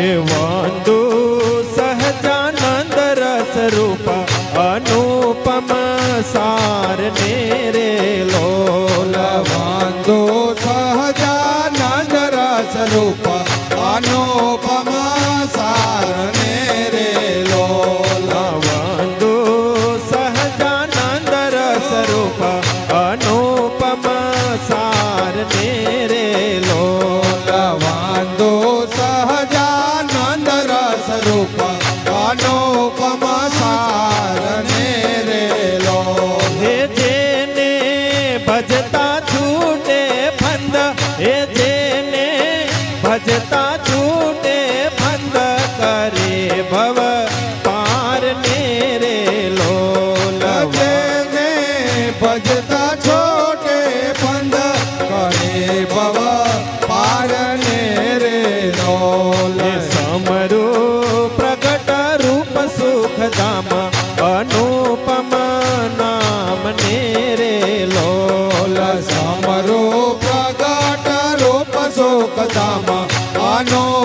દેવાંદુ સહજાનંદ રસ રૂપ અનુપમ સાર ને રે લોલવાંદુ સહજાનંદ રસ રૂપ સાર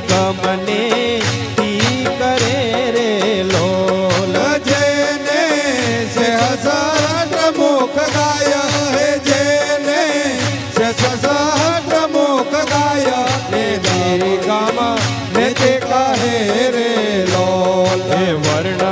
ગમને ઈ કરે રે લોલ જેને સે સહસ્ર મુખ ગાય હે જેને સે સહસ્ર મુખ ગાય ને રે ગામા ને તે કહે રે લોલ વર્ણ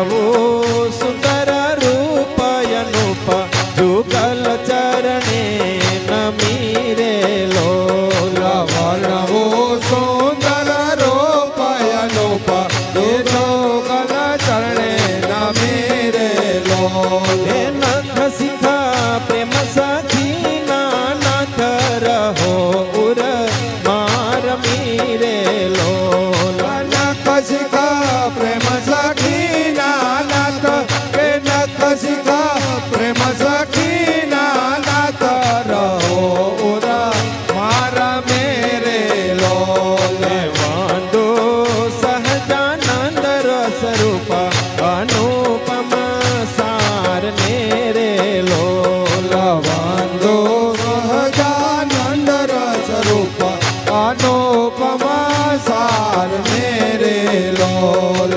પમસાર મેરે લોલ